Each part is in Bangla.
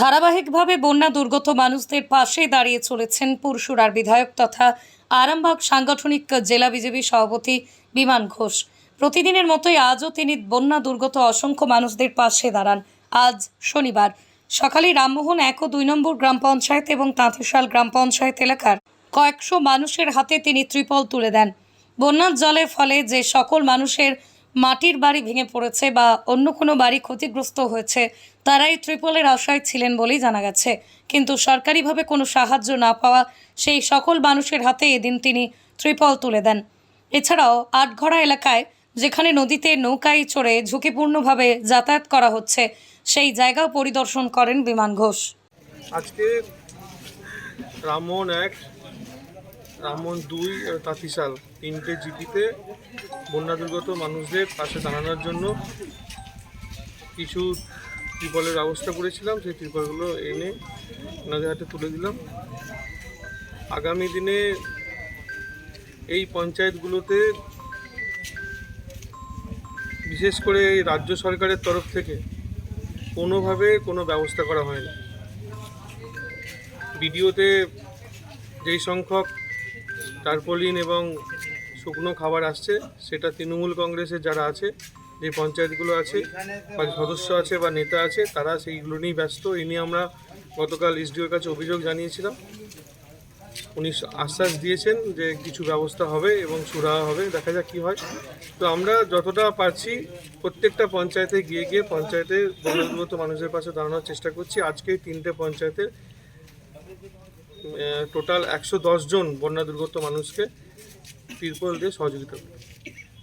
ধারাবাহিকভাবে বন্যা দুর্গত মানুষদের পাশে দাঁড়িয়ে চলেছেন পুরসুরার বিধায়ক তথা আরামবাগ সাংগঠনিক জেলা বিজেপি সভাপতি বিমান ঘোষ। প্রতিদিনের মতোই আজও তিনি বন্যা দুর্গত অসংখ্য মানুষদের পাশে দাঁড়ান। আজ শনিবার। সকালে রামমোহন এক ও দুই নম্বর গ্রাম পঞ্চায়েত এবং তাঁতিশাল গ্রাম পঞ্চায়েত এলাকার কয়েকশো মানুষের হাতে তিনি ত্রিপল তুলে দেন। বন্যার জলের ফলে যে সকল মানুষের মাটির বাড়ি ভেঙে পড়েছে বা অন্য কোনো বাড়ি ক্ষতিগ্রস্ত হয়েছে, তারাই ত্রিপলের আশায় ছিলেন বলেই জানা গেছে। কিন্তু সরকারিভাবে কোনো সাহায্য না পাওয়া সেই সকল মানুষের হাতে এদিন তিনি ত্রিপল তুলে দেন। এছাড়াও আটঘড়া এলাকায়, যেখানে নদীতে নৌকায় চড়ে ঝুঁকিপূর্ণভাবে যাতায়াত করা হচ্ছে, সেই জায়গাও পরিদর্শন করেন বিমান ঘোষ। আজকে রামমোহন দুই তাঁতিশাল তিনটে জিপিতে বন্যা দুর্গত মানুষদের পাশে দাঁড়ানোর জন্য কিছু ত্রিপলের ব্যবস্থা করেছিলাম, সেই ত্রিপলগুলো এনে ওনাদের হাতে তুলে দিলাম। আগামী দিনে এই পঞ্চায়েতগুলোতে বিশেষ করে এই রাজ্য সরকারের তরফ থেকে কোনোভাবে কোনো ব্যবস্থা করা হয়নি। ভিডিওতে যেই সংখ্যক টার্পোলিন এবং শুকনো খাবার আসছে, সেটা তৃণমূল কংগ্রেসের যারা আছে, যে পঞ্চায়েতগুলো আছে, বা সদস্য আছে বা নেতা আছে, তারা সেইগুলো নিয়েই ব্যস্ত। এ নিয়ে আমরা গতকাল এসডিওর কাছে অভিযোগ জানিয়েছিলাম। উনি আশ্বাস দিয়েছেন যে কিছু ব্যবস্থা হবে এবং সুরাহা হবে, দেখা যাক কী হয়। তো আমরা যতটা পারছি প্রত্যেকটা পঞ্চায়েতে গিয়ে গিয়ে পঞ্চায়েতে বন্যাদুর্গত মানুষের পাশে দাঁড়ানোর চেষ্টা করছি। আজকে তিনটে পঞ্চায়েতের টোটাল একশো জন বন্যা দুর্গত মানুষকে তিরপল দিয়ে সহযোগিতা করি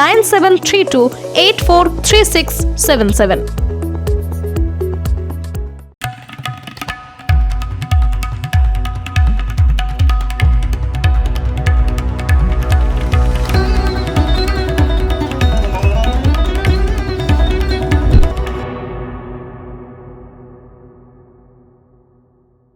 nine seven three two eight four three six seven seven